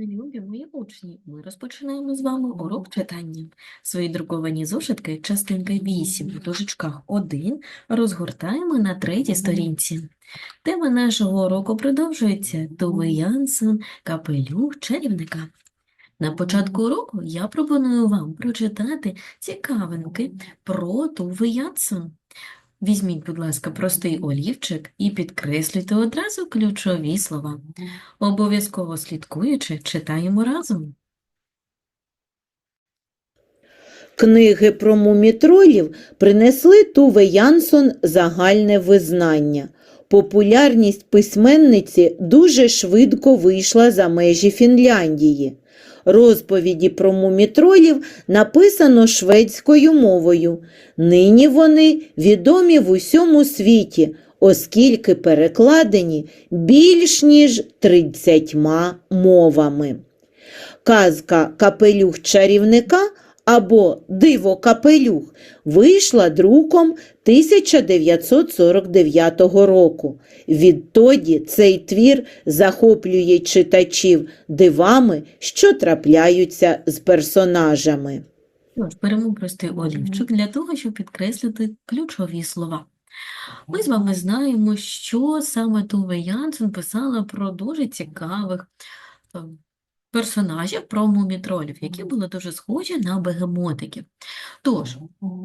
Любі мої учні, ми розпочинаємо з вами урок читання. Свої друковані зошитки, частинка 8 у дужечках 1, розгортаємо на третій сторінці. Тема нашого уроку продовжується Туве Янсен, капелюх чарівника. На початку уроку я пропоную вам прочитати цікавинки про Туве Янсен. Візьміть, будь ласка, простий олівчик і підкреслюйте одразу ключові слова. Обов'язково слідкуючи, читаємо разом. Книги про мумітролів принесли Туве Янсон загальне визнання. Популярність письменниці дуже швидко вийшла за межі Фінляндії. Розповіді про мумітролів написано шведською мовою. Нині вони відомі в усьому світі, оскільки перекладені більш ніж 30 мовами. Казка Капелюх чарівника або Диво Капелюх вийшла друком 1949 року. Відтоді цей твір захоплює читачів дивами, що трапляються з персонажами. Беремо простий олівчик для того, щоб підкреслити ключові слова. Ми з вами знаємо, що саме Туве Янсен писала про дуже цікавих е, персонажів, про мумітролів, які були дуже схожі на бегемотиків. Тож,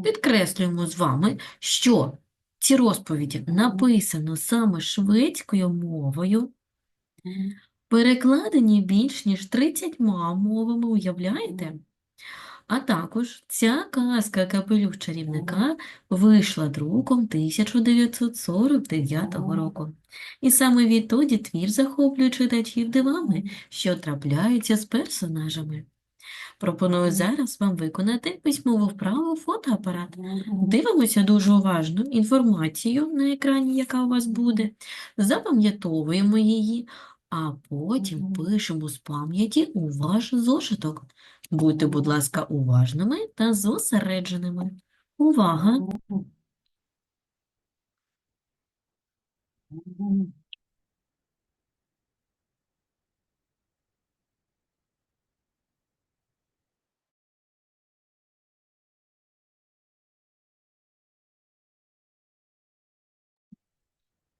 підкреслюємо з вами, що ці розповіді написано саме шведською мовою, перекладені більш ніж 30 мовами, уявляєте? А також ця казка «Капелюх чарівника» вийшла друком 1949 року. І саме відтоді твір захоплює читачів дивами, що трапляються з персонажами. Пропоную зараз вам виконати письмову вправу фотоапарат. Дивимося дуже уважно інформацію на екрані, яка у вас буде, запам'ятовуємо її, а потім пишемо з пам'яті у ваш зошиток. Будьте, будь ласка, уважними та зосередженими. Увага!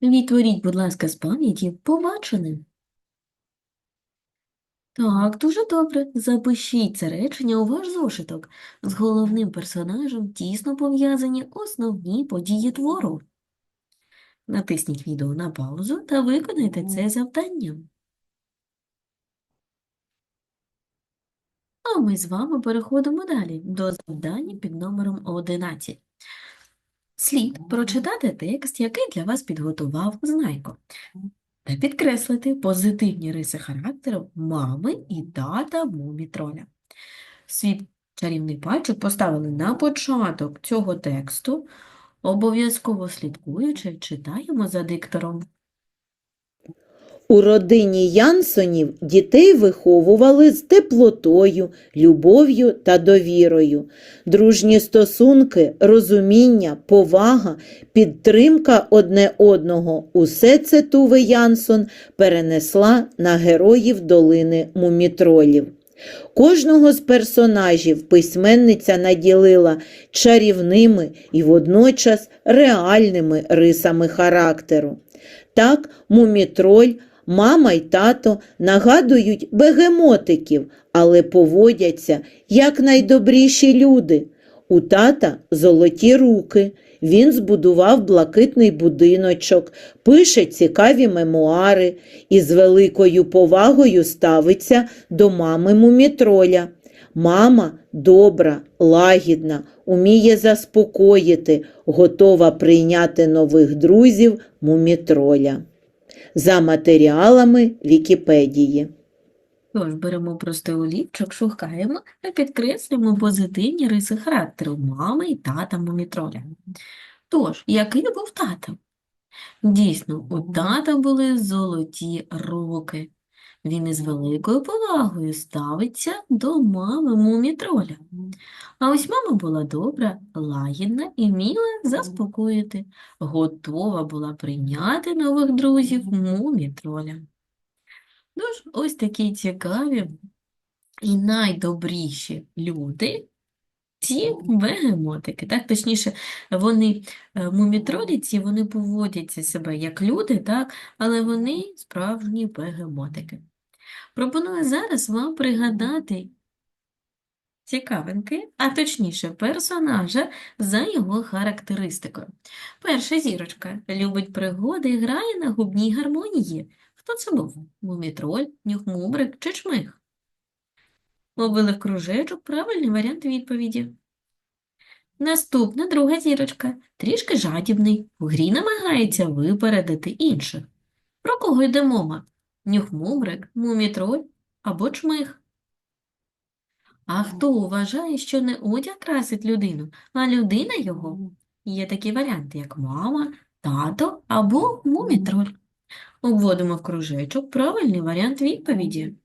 Відтворіть, будь ласка, з пам'яті побачене. Так, дуже добре. Запишіть це речення у ваш зошиток. З головним персонажем тісно пов'язані основні події твору. Натисніть відео на паузу та виконайте це завдання. А ми з вами переходимо далі до завдання під номером 11. Слід прочитати текст, який для вас підготував Знайко, та підкреслити позитивні риси характеру мами і тата Мумітроля. Свій чарівний пальчик поставили на початок цього тексту, обов'язково слідкуючи, читаємо за диктором. У родині Янсонів дітей виховували з теплотою, любов'ю та довірою. Дружні стосунки, розуміння, повага, підтримка одне одного – усе це Туве Янсон перенесла на героїв долини мумітролів. Кожного з персонажів письменниця наділила чарівними і водночас реальними рисами характеру. Так, мумітроль, мама й тато нагадують бегемотиків, але поводяться як найдобріші люди. У тата золоті руки. Він збудував блакитний будиночок, пише цікаві мемуари і з великою повагою ставиться до мами мумітроля. Мама добра, лагідна, уміє заспокоїти, готова прийняти нових друзів мумітроля. За матеріалами Вікіпедії. Тож беремо простий олівчик, шукаємо та підкреслюємо позитивні риси характеру мами і тата Мумітроля. Тож, який був тато? Дійсно, у тата були золоті руки. Він із великою повагою ставиться до мами Мумітроля. А ось мама була добра, лагідна і вміла заспокоїти, готова була прийняти нових друзів Мумітроля. Тож, ось такі цікаві і найдобріші люди, ці бегемотики. Так, точніше, вони е, мумітролі ці, вони поводяться себе як люди, так, але вони справжні бегемотики. Пропоную зараз вам пригадати цікавинки, а точніше персонажа за його характеристикою. Перша зірочка любить пригоди і грає на губній гармонії. Хто це був? Мумітроль, нюхмубрик чи чмих? Ловили в кружечок правильний варіант відповіді. Наступна друга зірочка. Трішки жадібний. В грі намагається випередити інших. Про кого йде мова? Нюхмубрик, мумітроль або чмих? А хто вважає, що не одяг красить людину, а людина його? Є такі варіанти, як мама, тато або мумітроль. Обводимо в кружечок правильний варіант відповіді.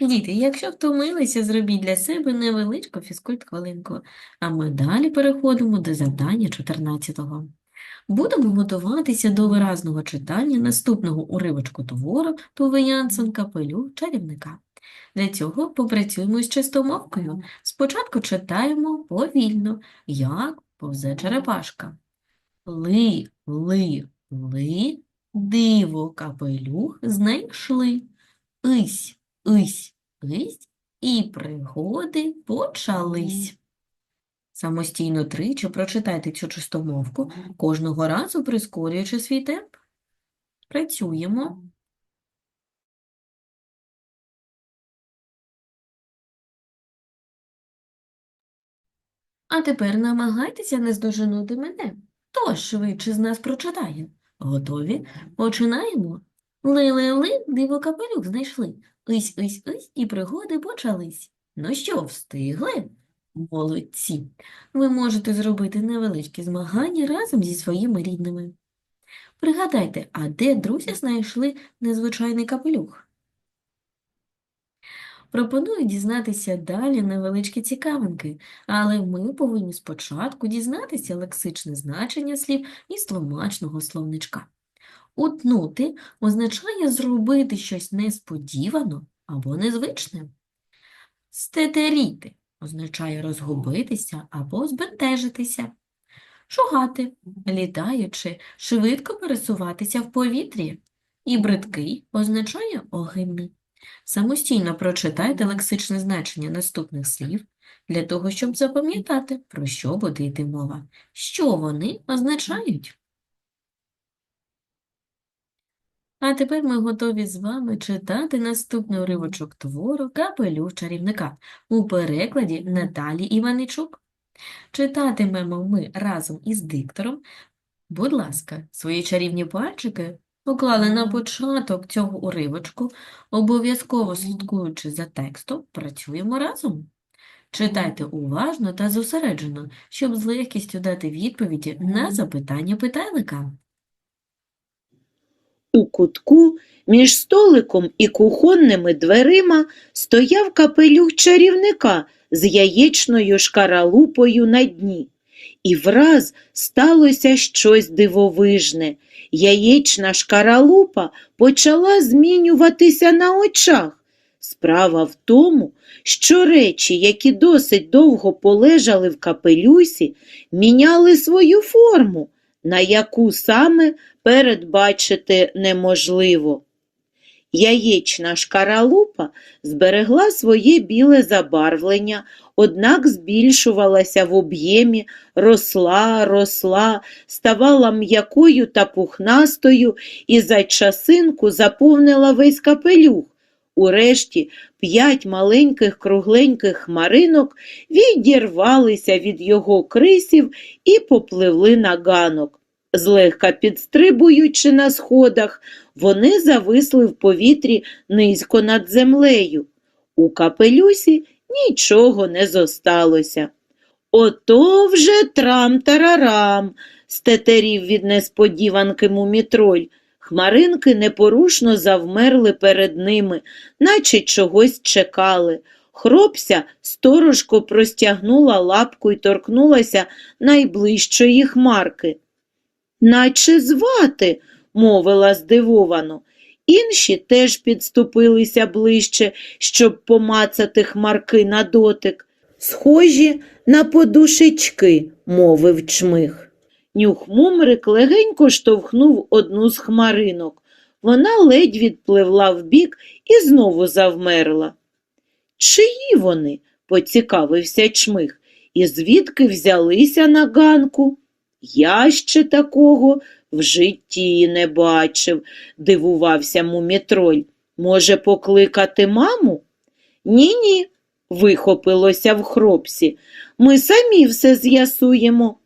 Діти, якщо втомилися, зробіть для себе невеличку фізкульт-хвилинку, а ми далі переходимо до завдання 14-го. Будемо готуватися до виразного читання наступного уривочку твору Туве Янсен Капелюх чарівника. Для цього попрацюємо з чистомовкою. Спочатку читаємо повільно, як повзе черепашка. Ли, ли, ли, диво капелюх знайшли. Ись, ись, ись, і пригоди почались. Самостійно тричі прочитайте цю чистомовку, кожного разу прискорюючи свій темп. Працюємо. А тепер намагайтеся не здоженути мене. Хто швидше з нас прочитає? Готові? Починаємо. Ли-ли-ли, диво капелюх знайшли. Ись, ись, ись, і пригоди почались. Ну що, встигли? Молодці. Ви можете зробити невеличкі змагання разом зі своїми рідними. Пригадайте, а де друзі знайшли незвичайний капелюх? Пропоную дізнатися далі невеличкі цікавинки, але ми повинні спочатку дізнатися лексичне значення слів із тлумачного словничка. Утнути означає зробити щось несподівано або незвичне. Стетеріти означає розгубитися або збентежитися. Шугати, літаючи, швидко пересуватися в повітрі. І бридкий означає огидний. Самостійно прочитайте лексичне значення наступних слів для того, щоб запам'ятати, про що буде йти мова, що вони означають. А тепер ми готові з вами читати наступний уривочок твору «Капелюх чарівника» у перекладі Наталі Іваничук. Читатимемо ми разом із диктором. Будь ласка, свої чарівні пальчики поклали на початок цього уривочку, обов'язково слідкуючи за текстом, працюємо разом. Читайте уважно та зосереджено, щоб з легкістю дати відповіді на запитання питайлика. У кутку між столиком і кухонними дверима стояв капелюх чарівника з яєчною шкаралупою на дні. І враз сталося щось дивовижне. Яєчна шкаралупа почала змінюватися на очах. Справа в тому, що речі, які досить довго полежали в капелюсі, міняли свою форму, на яку саме передбачити неможливо. Яєчна шкаралупа зберегла своє біле забарвлення, однак збільшувалася в об'ємі, росла, росла, ставала м'якою та пухнастою і за часинку заповнила весь капелюх. Урешті п'ять маленьких кругленьких хмаринок відірвалися від його крисів і попливли на ганок. Злегка підстрибуючи на сходах, вони зависли в повітрі низько над землею. У капелюсі нічого не зосталося. Ото вже трам-тарарам, стетерів від несподіванки мумітроль. Хмаринки непорушно завмерли перед ними, наче чогось чекали. Хропся сторожко простягнула лапку й торкнулася найближчої хмарки. Наче звати, мовила здивовано, Інші теж підступилися ближче, щоб помацати хмарки на дотик. Схожі на подушечки, мовив чмих. Нюхмумрик легенько штовхнув одну з хмаринок. Вона ледь відпливла вбік і знову завмерла. Чиї вони? поцікавився чмих. І звідки взялися на ганку? Я ще такого в житті не бачив, дивувався мумітроль. Може, покликати маму? Ні-ні, вихопилося в хропсі. Ми самі все з'ясуємо.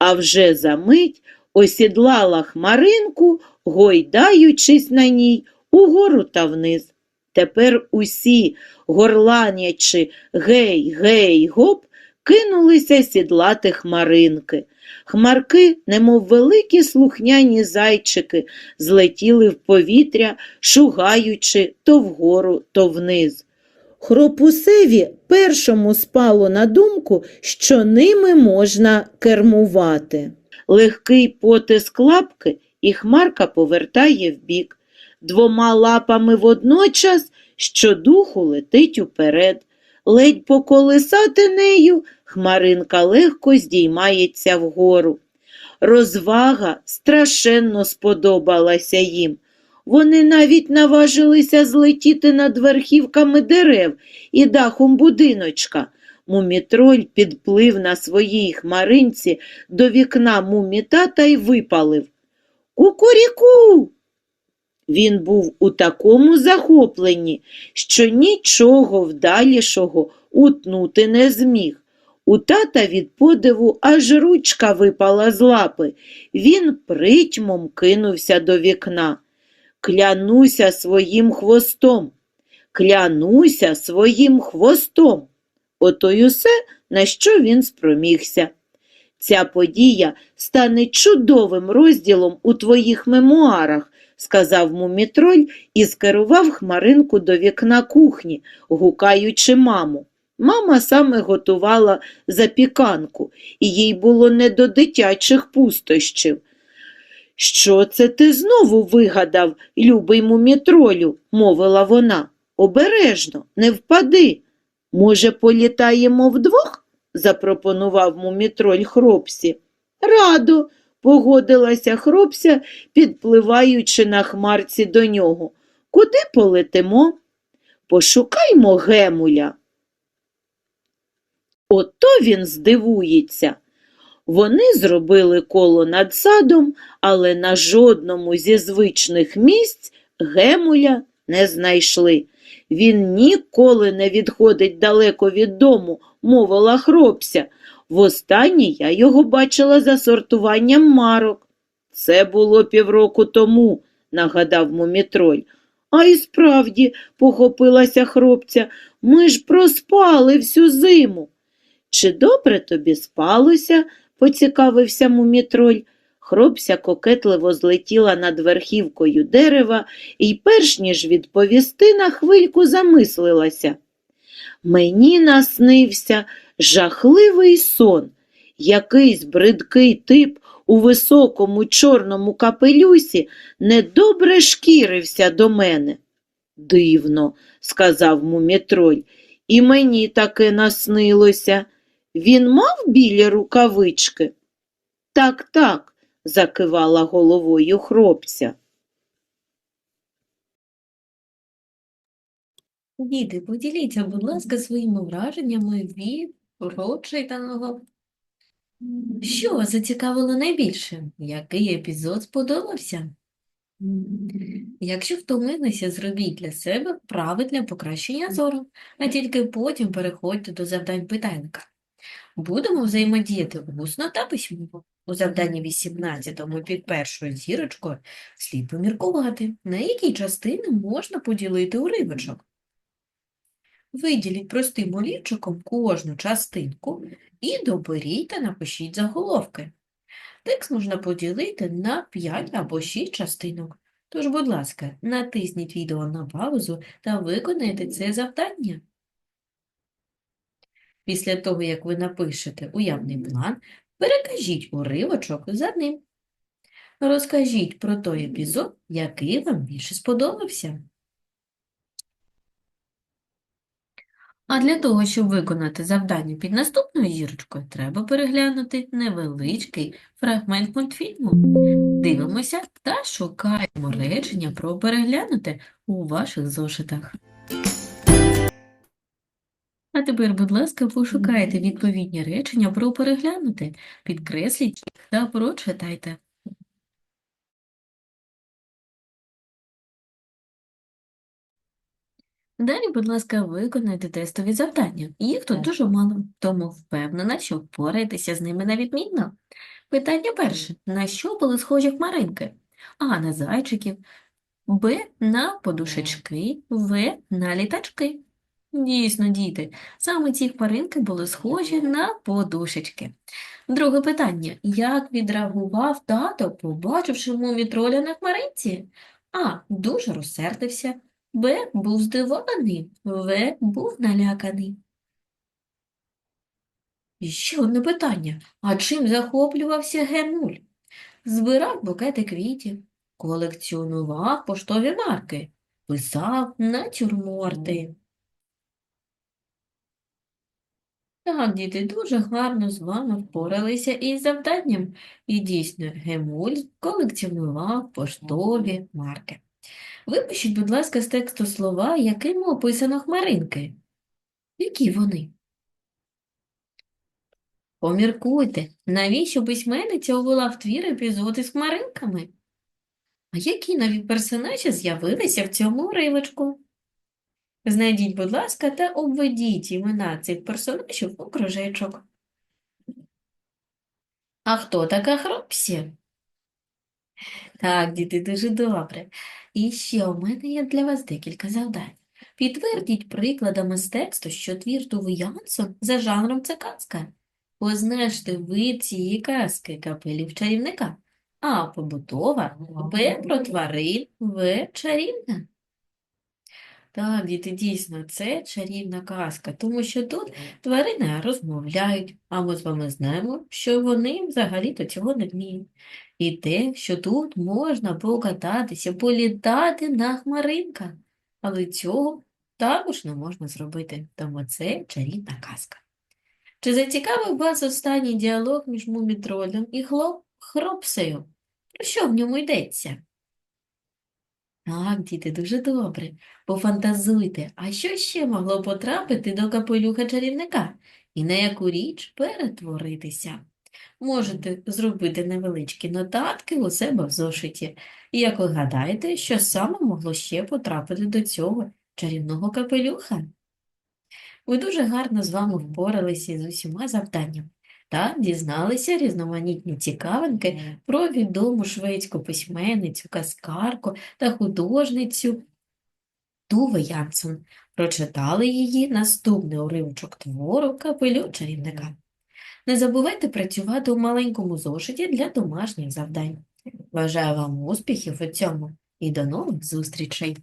А вже за мить осідлала хмаринку, гойдаючись на ній угору та вниз. Тепер усі, горланячи гей, гей, гоп, кинулися сідлати хмаринки. Хмарки, немов великі слухняні зайчики, злетіли в повітря, шугаючи то вгору, то вниз. Хропусеві першому спало на думку, що ними можна кермувати. Легкий потиск лапки, і хмарка повертає вбік. Двома лапами водночас щодуху летить уперед. Ледь поколисати нею, хмаринка легко здіймається вгору. Розвага страшенно сподобалася їм. Вони навіть наважилися злетіти над верхівками дерев і дахом будиночка. Мумітроль підплив на своїй хмаринці до вікна мумітата й випалив. Кукуріку! Він був у такому захопленні, що нічого вдалішого утнути не зміг. У тата від подиву аж ручка випала з лапи. Він притьмом кинувся до вікна. Клянуся своїм хвостом. Клянуся своїм хвостом. Ото й усе, на що він спромігся. Ця подія стане чудовим розділом у твоїх мемуарах, сказав мумітроль і скерував хмаринку до вікна кухні, гукаючи маму. Мама саме готувала запіканку, і їй було не до дитячих пустощів. Що це ти знову вигадав, любий мумітролю, мовила вона. Обережно, не впади. Може, політаємо вдвох? запропонував мумітроль хропсі. Радо, погодилася хропся, підпливаючи на хмарці до нього. Куди полетимо? Пошукаймо гемуля. Ото він здивується. Вони зробили коло над садом, але на жодному зі звичних місць гемуля не знайшли. Він ніколи не відходить далеко від дому, мовила хропся. Востаннє я його бачила за сортуванням марок. Це було півроку тому, нагадав мумітроль. А й справді, похопилася хропця, ми ж проспали всю зиму. Чи добре тобі спалося? Поцікавився мумітроль. Хропся кокетливо злетіла над верхівкою дерева і, перш ніж відповісти, на хвильку замислилася. Мені наснився жахливий сон. Якийсь бридкий тип у високому чорному капелюсі недобре шкірився до мене. Дивно, сказав мумітроль, і мені таке наснилося. Він мав білі рукавички? Так, так, закивала головою хропця. Діти, поділіться, будь ласка, своїми враженнями від прочитаного. Що вас зацікавило найбільше? Який епізод сподобався? Якщо втомилися, зробіть для себе для покращення зору, а тільки потім переходьте до завдань питальника. Будемо взаємодіяти усно та письмово. У завданні 18 під першою зірочкою слід поміркувати, на які частини можна поділити уривочок. Виділіть простим олівчиком кожну частинку і доберіть та напишіть заголовки. Текст можна поділити на 5 або 6 частинок. Тож, будь ласка, натисніть відео на паузу та виконайте це завдання. Після того, як ви напишете уявний план, перекажіть уривочок за ним. Розкажіть про той епізод, який вам більше сподобався. А для того, щоб виконати завдання під наступною зірочкою, треба переглянути невеличкий фрагмент мультфільму. Дивимося та шукаємо речення про переглянуте у ваших зошитах. А тепер, будь ласка, пошукайте відповідні речення про переглянути, підкресліть та прочитайте. Далі, будь ласка, виконайте тестові завдання. Їх тут дуже мало, тому впевнена, що впораєтеся з ними на відмінно. Питання перше. На що були схожі хмаринки? А. На зайчиків, Б. На подушечки, В. На літачки. Дійсно, діти, саме ці хмаринки були схожі на подушечки. Друге питання. Як відреагував тато, побачивши мумі троля на хмаринці? А. Дуже розсердився. Б. Був здивований. В. Був наляканий. І ще одне питання. А чим захоплювався Гемуль? Збирав букети квітів, колекціонував поштові марки, писав натюрморти. Так, діти, дуже гарно з вами впоралися із завданням. І дійсно, Гемуль колекціонував поштові марки. Випишіть, будь ласка, з тексту слова, якими описано хмаринки. Які вони? Поміркуйте, навіщо письменниця увела в твір епізоди з хмаринками? А які нові персонажі з'явилися в цьому уривочку? Знайдіть, будь ласка, та обведіть імена цих персонажів у кружечок. А хто така Хропсі? Так, діти, дуже добре. І ще у мене є для вас декілька завдань. Підтвердіть прикладами з тексту, що твір Туви Янсон за жанром це казка. Позначте вид цієї казки капелів чарівника. А. Побутова, Б. Про тварин, В. Чарівна. Так, діти, дійсно, це чарівна казка, тому що тут тварини розмовляють, а ми з вами знаємо, що вони взагалі-то цього не вміють. І те, що тут можна покататися, політати на хмаринках, але цього також не можна зробити, тому це чарівна казка. Чи зацікавив вас останній діалог між мумітролем і хлоп Хропсею? Про що в ньому йдеться? Так, діти, дуже добре. Пофантазуйте, а що ще могло потрапити до капелюха чарівника? І на яку річ перетворитися? Можете зробити невеличкі нотатки у себе в зошиті. І як ви гадаєте, що саме могло ще потрапити до цього чарівного капелюха? Ви дуже гарно з вами впоралися з усіма завданнями та дізналися різноманітні цікавинки про відому шведську письменницю, казкарку та художницю Туве Янсон. Прочитали її наступний уривочок твору «Капелюх чарівника». Не забувайте працювати у маленькому зошиті для домашніх завдань. Бажаю вам успіхів у цьому і до нових зустрічей!